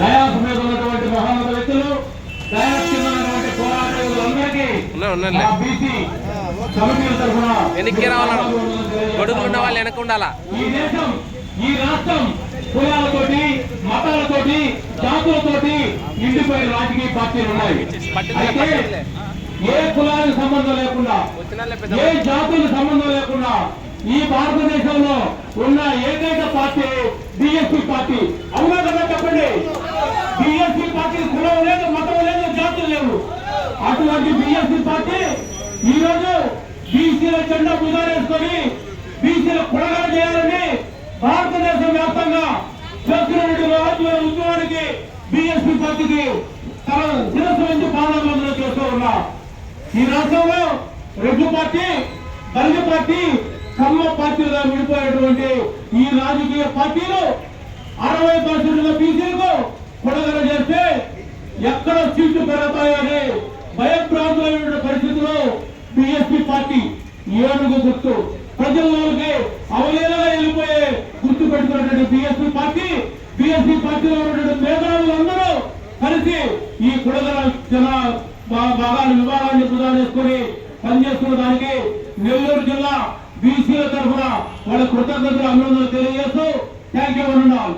Dais మీద ఉన్నటువంటి మహోన్నత వ్యక్తులు డయాస్ కింద ఉన్నటువంటి బీసీ కమిటీల తరఫున వెనక్కి రావాలన్న. గొడుగులు ఉన్న వాళ్ళు వెనక ఉండాలా? ఈ దేశం ఈ రాష్ట్రం కులాలతోటి మతాలతోటి జాతులతోటి నిండిపోయిన రాజకీయ పార్టీలు ఉన్నాయి. అయితే ఏ కులానికి సంబంధం లేకుండా ఏ జాతులకు సంబంధం లేకుండా ఈ భారతదేశంలో ఉన్న ఏకైక పార్టీ బిఎస్పీ పార్టీ అవునా కదా ఈ రోజు బీసీల జెండా కుదారేసుకొని బీసీల కొడగా చేయాలని భారతదేశం వ్యాప్తంగా చేస్తున్నటువంటి రాజ్య ఉద్యమానికి బిఎస్పీ పార్టీకి తన శిరస్సు నుంచి పాదాభివందనం చేస్తూ ఉన్నా. ఈ రాష్ట్రంలో రెడ్డి పార్టీ దళిత పార్టీ కమ్మ పార్టీలుగా విడిపోయేటువంటి ఈ రాజకీయ పార్టీలు అరవై పర్సెంట్ బీసీలకు కొడగల చేస్తే ఎక్కడ సీట్లు పెరుగుతాయని భయభ్రాంతులైన పార్టీ ఏడుగు గుర్తు. ప్రజల్లోకి అవలేలుగా వెళ్ళిపోయే గుర్తు పెట్టుకున్నటువంటి బిఎస్పీ పార్టీ బిఎస్పీ పార్టీలో ఉన్నటువంటి మేధావులందరూ కలిసి ఈ కుడగల జన భా- భాగాలు విభాగాన్ని ప్రదానం చేసుకుని పనిచేస్తున్న దానికి నెల్లూరు జిల్లా బీసీల తరఫున వాళ్ళ కృతజ్ఞతలు అభినందనలు తెలియజేస్తూ థ్యాంక్ యూ అన్నాను